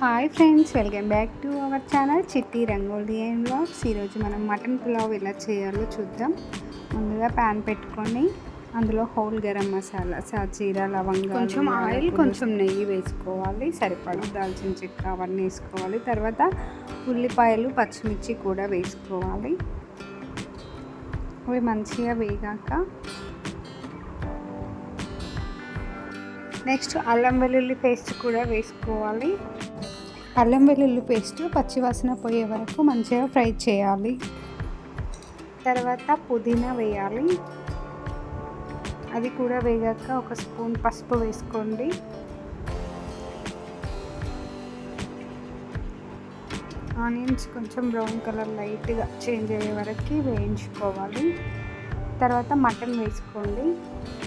Hi friends welcome back to our channel Chitti Rangoli and blogs ఈరోజు మనం mutton pulao ఎలా చేయాలో చూద్దాం. ముందుగా ప్యాన్ పెట్టుకొని అందులో హోల్ గరం మసాలా సాజీరా లవంగా కొంచెం ఆయిల్ కొంచెం నెయ్యి వేసుకోవాలి సరిపడా దాల్చిన చెక్క అవన్నీ వేసుకోవాలి. తర్వాత ఉల్లిపాయలు పచ్చిమిర్చి కూడా వేసుకోవాలి. అవి మంచిగా వేగాక నెక్స్ట్ అల్లం వెల్లుల్లి పేస్ట్ కూడా వేసుకోవాలి. అల్లం వెల్లుల్లి పేస్ట్ పచ్చివాసన పోయే వరకు మంచిగా ఫ్రై చేయాలి. తర్వాత పుదీనా వేయాలి. అది కూడా వేగాక ఒక స్పూన్ పసుపు వేసుకోండి. ఆనియన్స్ కొంచెం బ్రౌన్ కలర్ లైట్గా చేంజ్ అయ్యే వరకు వేయించుకోవాలి. తర్వాత మటన్ వేసుకోండి.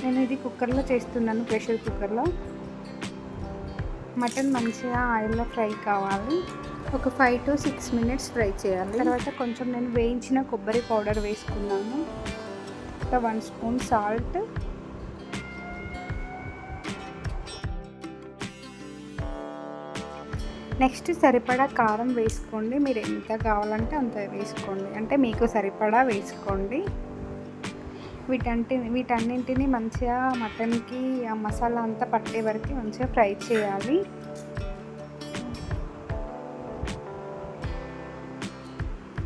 నేను ఇది కుక్కర్లో చేస్తున్నాను ప్రెషర్ కుక్కర్లో. మటన్ మంచిగా ఆయిల్లో ఫ్రై కావాలి. ఒక five to six minutes fry చేయాలి. తర్వాత కొంచెం నేను వేయించిన కొబ్బరి పౌడర్ వేసుకున్నాను. ఒక వన్ స్పూన్ సాల్ట్. నెక్స్ట్ సరిపడా కారం వేసుకోండి. మీరు ఎంత కావాలంటే అంత వేసుకోండి. అంటే మీకు సరిపడా వేసుకోండి. వీటంటి వీటన్నింటిని మంచిగా మటన్కి ఆ మసాలా అంతా పట్టే వరకు మంచిగా ఫ్రై చేయాలి.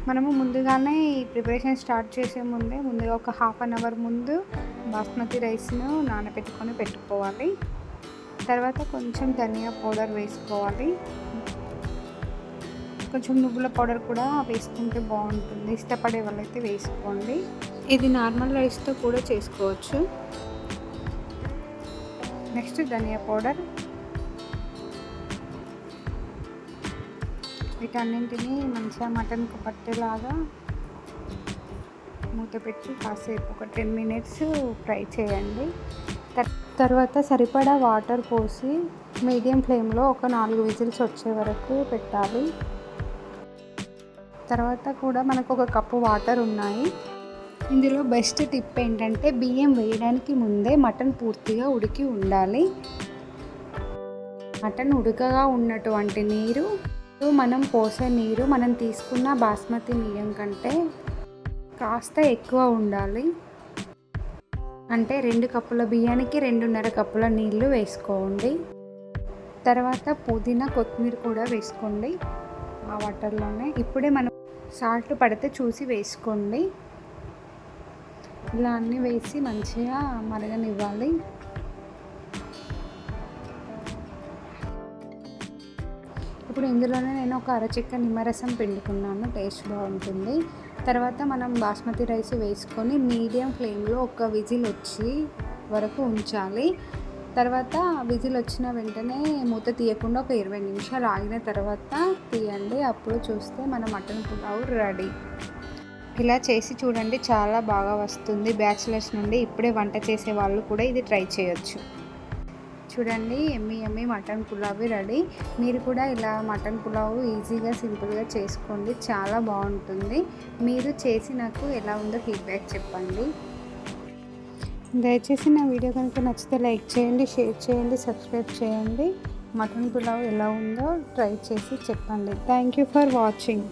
మనము ముందుగానే ఈ ప్రిపరేషన్ స్టార్ట్ చేసే ముందే ముందుగా ఒక హాఫ్ అన్ అవర్ ముందు బాస్మతి రైస్ను నానబెట్టుకొని పెట్టుకోవాలి. తర్వాత కొంచెం ధనియా పౌడర్ వేసుకోవాలి. కొంచెం నువ్వుల పౌడర్ కూడా వేసుకుంటే బాగుంటుంది. ఇష్టపడే వాళ్ళైతే వేసుకోండి. ఇది నార్మల్ రైస్తో కూడా చేసుకోవచ్చు. నెక్స్ట్ ధనియా పౌడర్. వీటన్నింటినీ మంచిగా మటన్కు పట్టేలాగా మూత పెట్టి కాసేపు ఒక టెన్ మినిట్స్ ఫ్రై చేయండి. తర్వాత సరిపడా వాటర్ పోసి మీడియం ఫ్లేమ్లో ఒక నాలుగు విజిల్స్ వచ్చే వరకు పెట్టాలి. తర్వాత కూడా మనకు ఒక కప్పు వాటర్ ఉన్నాయి. ఇందులో బెస్ట్ టిప్ ఏంటంటే బియ్యం వేయడానికి ముందే మటన్ పూర్తిగా ఉడికి ఉండాలి. మటన్ ఉడకగా ఉన్నటువంటి నీరు మనం పోసే నీరు మనం తీసుకున్న బాస్మతి బియ్యం కంటే కాస్త ఎక్కువ ఉండాలి. అంటే రెండు కప్పుల బియ్యానికి రెండున్నర కప్పుల నీళ్ళు వేసుకోండి. తర్వాత పుదీనా కొత్తిమీర కూడా వేసుకోండి. ఆ వాటర్లోనే ఇప్పుడే మనం సాల్ట్ పడితే చూసి వేసుకోండి. ఇలా అన్నీ వేసి మంచిగా మరగనివ్వాలి. ఇప్పుడు ఇందులోనే నేను ఒక అరచిక్క నిమ్మరసం పిండుకున్నాను టేస్ట్ బాగుంటుంది. తర్వాత మనం బాస్మతి రైస్ వేసుకొని మీడియం ఫ్లేమ్లో ఒక విజిల్ వచ్చి వరకు ఉంచాలి. తర్వాత విజిల్ వచ్చిన వెంటనే మూత తీయకుండా ఒక ఇరవై నిమిషాలు ఆగిన తర్వాత తీయండి. అప్పుడు చూస్తే మన మటన్ పులావ్ రెడీ. ఇలా చేసి చూడండి చాలా బాగా వస్తుంది. బ్యాచిలర్స్ నుండి ఇప్పుడే వంట చేసే వాళ్ళు కూడా ఇది ట్రై చేయొచ్చు. చూడండి ఎమ్మి ఎమ్మి మటన్ పులావ్ రెడీ. మీరు కూడా ఇలా మటన్ పులావ్ ఈజీగా సింపుల్గా చేసుకోండి. చాలా బాగుంటుంది. మీరు చేసి నాకు ఎలా ఉందో ఫీడ్బ్యాక్ చెప్పండి. దయచేసి నా వీడియో కనుక నచ్చితే లైక్ చేయండి షేర్ చేయండి సబ్స్క్రైబ్ చేయండి. మటన్ పులావ్ ఎలా ఉందో ట్రై చేసి చెప్పండి. Thank you for watching